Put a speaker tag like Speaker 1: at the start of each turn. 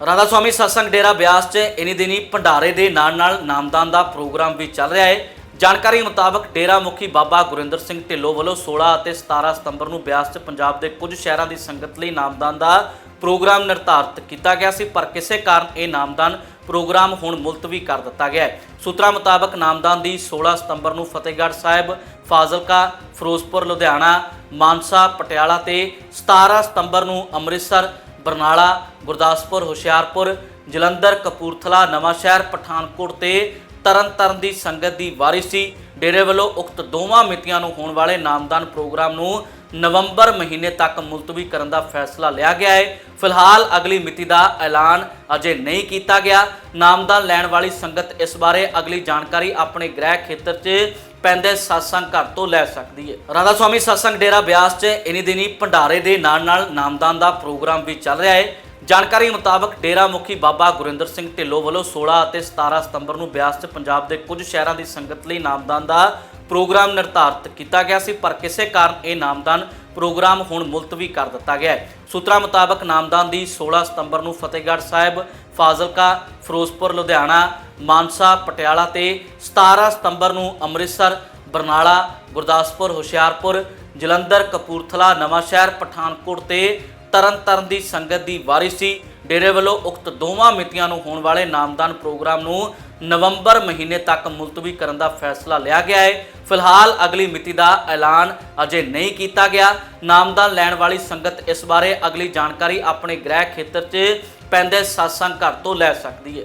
Speaker 1: ਰਾਧਾ ਸਵਾਮੀ ਸਤਸੰਗ ਡੇਰਾ ਬਿਆਸ 'ਚ ਇਨੀ ਦਿਨੀ ਭੰਡਾਰੇ ਦੇ ਨਾਲ ਨਾਲ ਨਾਮਦਾਨ ਦਾ ਪ੍ਰੋਗਰਾਮ ਵੀ ਚੱਲ ਰਿਹਾ ਹੈ ਜਾਣਕਾਰੀ ਮੁਤਾਬਕ ਡੇਰਾ ਮੁਖੀ ਬਾਬਾ ਗੁਰਿੰਦਰ ਸਿੰਘ ਢਿੱਲੋਂ ਵੱਲੋਂ 16 ਅਤੇ 17 ਸਤੰਬਰ ਨੂੰ ਬਿਆਸ 'ਚ ਪੰਜਾਬ ਦੇ ਕੁਝ ਸ਼ਹਿਰਾਂ ਦੀ ਸੰਗਤ ਲਈ ਨਾਮਦਾਨ ਦਾ ਪ੍ਰੋਗਰਾਮ ਨਿਰਧਾਰਤ ਕੀਤਾ ਗਿਆ ਸੀ, ਪਰ ਕਿਸੇ ਕਾਰਨ ਇਹ ਨਾਮਦਾਨ ਪ੍ਰੋਗਰਾਮ ਹੁਣ ਮੁਲਤਵੀ ਕਰ ਦਿੱਤਾ ਗਿਆ ਹੈ ਸੂਤਰਾਂ ਮੁਤਾਬਕ ਨਾਮਦਾਨ ਦੀ 16 ਸਤੰਬਰ ਨੂੰ ਫਤਿਹਗੜ੍ਹ ਸਾਹਿਬ, ਫਾਜ਼ਿਲਕਾ, ਫਿਰੋਜ਼ਪੁਰ, ਲੁਧਿਆਣਾ, ਮਾਨਸਾ, ਪਟਿਆਲਾ ਤੇ 17 ਸਤੰਬਰ ਨੂੰ ਅੰਮ੍ਰਿਤਸਰ ਬਰਨਾਲਾ, ਗੁਰਦਾਸਪੁਰ, ਹੁਸ਼ਿਆਰਪੁਰ, ਜਲੰਧਰ, ਕਪੂਰਥਲਾ, ਨਵਾਂਸ਼ਹਿਰ, ਪਠਾਨਕੋਟ ਤੇ ਤਰਨਤਾਰਨ ਦੀ ਸੰਗਤ ਦੀ ਵਾਰੀ ਸੀ। ਡੇਰੇ ਵੱਲੋਂ ਉਕਤ ਦੋਵਾਂ ਮਿਤੀਆਂ ਨੂੰ ਹੋਣ ਵਾਲੇ ਨਾਮਦਾਨ ਪ੍ਰੋਗਰਾਮ ਨੂੰ ਨਵੰਬਰ ਮਹੀਨੇ ਤੱਕ ਮੁਲਤਵੀ ਕਰਨ ਦਾ ਫੈਸਲਾ ਲਿਆ ਗਿਆ ਹੈ। ਫਿਲਹਾਲ ਅਗਲੀ ਮਿਤੀ ਦਾ ਐਲਾਨ ਅਜੇ ਨਹੀਂ ਕੀਤਾ ਗਿਆ। ਨਾਮਦਾਨ ਲੈਣ ਵਾਲੀ ਸੰਗਤ ਇਸ ਬਾਰੇ ਅਗਲੀ ਜਾਣਕਾਰੀ ਆਪਣੇ ਗ੍ਰਹਿ ਖੇਤਰ 'ਚ ਪੈਂਦੇ satsang ਘਰ ਤੋਂ ਲੈ ਸਕਦੀ ਹੈ। ਰਾਧਾ ਸਵਾਮੀ satsang ਡੇਰਾ ਬਿਆਸ 'ਚ ਇਨੀ ਦਿਨੀ ਭੰਡਾਰੇ ਦੇ ਨਾਲ ਨਾਲ ਨਾਮਦਾਨ ਦਾ ਪ੍ਰੋਗਰਾਮ ਵੀ ਚੱਲ ਰਿਹਾ ਹੈ। ਜਾਣਕਾਰੀ ਮੁਤਾਬਕ ਡੇਰਾ ਮੁਖੀ ਬਾਬਾ ਗੁਰਿੰਦਰ ਸਿੰਘ ਢਿੱਲੋਂ ਵੱਲੋਂ 16 ਅਤੇ 17 ਸਤੰਬਰ ਨੂੰ ਬਿਆਸ 'ਚ ਪੰਜਾਬ ਦੇ ਕੁਝ ਸ਼ਹਿਰਾਂ ਦੀ ਸੰਗਤ ਲਈ ਨਾਮਦਾਨ ਦਾ ਪ੍ਰੋਗਰਾਮ ਨਿਰਧਾਰਤ ਕੀਤਾ ਗਿਆ ਸੀ, ਪਰ ਕਿਸੇ ਕਾਰਨ ਇਹ ਨਾਮਦਾਨ ਪ੍ਰੋਗਰਾਮ ਹੁਣ ਮੁਲਤਵੀ ਕਰ ਦਿੱਤਾ ਗਿਆ ਹੈ। ਸੂਤਰਾਂ ਮੁਤਾਬਕ ਨਾਮਦਾਨ ਦੀ 16 ਸਤੰਬਰ ਨੂੰ ਫਤਿਹਗੜ੍ਹ ਸਾਹਿਬ ਫਾਜ਼ਿਲਕਾ, ਫਿਰੋਜ਼ਪੁਰ, ਲੁਧਿਆਣਾ, ਮਾਨਸਾ, ਪਟਿਆਲਾ ਤੇ 17 ਸਤੰਬਰ ਨੂੰ ਅੰਮ੍ਰਿਤਸਰ, ਬਰਨਾਲਾ, ਗੁਰਦਾਸਪੁਰ, ਹੁਸ਼ਿਆਰਪੁਰ, ਜਲੰਧਰ, ਕਪੂਰਥਲਾ, ਨਵਾਂਸ਼ਹਿਰ, ਪਠਾਨਕੋਟ ਤੇ ਤਰਨਤਾਰਨ ਦੀ ਸੰਗਤ ਦੀ ਵਾਰੀ ਸੀ। ਡੇਰੇ ਵੱਲੋਂ ਉਕਤ ਦੋਵਾਂ ਮਿਤੀਆਂ ਨੂੰ ਹੋਣ ਵਾਲੇ ਨਾਮਦਾਨ ਪ੍ਰੋਗਰਾਮ ਨੂੰ ਨਵੰਬਰ ਮਹੀਨੇ ਤੱਕ ਮੁਲਤਵੀ ਕਰਨ ਦਾ ਫੈਸਲਾ ਲਿਆ ਗਿਆ ਹੈ। ਫਿਲਹਾਲ ਅਗਲੀ ਮਿਤੀ ਦਾ ਐਲਾਨ ਅਜੇ ਨਹੀਂ ਕੀਤਾ ਗਿਆ। ਨਾਮਦਾਨ ਲੈਣ ਵਾਲੀ ਸੰਗਤ ਇਸ ਬਾਰੇ ਅਗਲੀ ਜਾਣਕਾਰੀ ਆਪਣੇ ਗ੍ਰਹਿ ਖੇਤਰ 'ਚ ਪੈਂਦੇ satsang ਘਰ ਤੋਂ ਲੈ ਸਕਦੀ ਹੈ।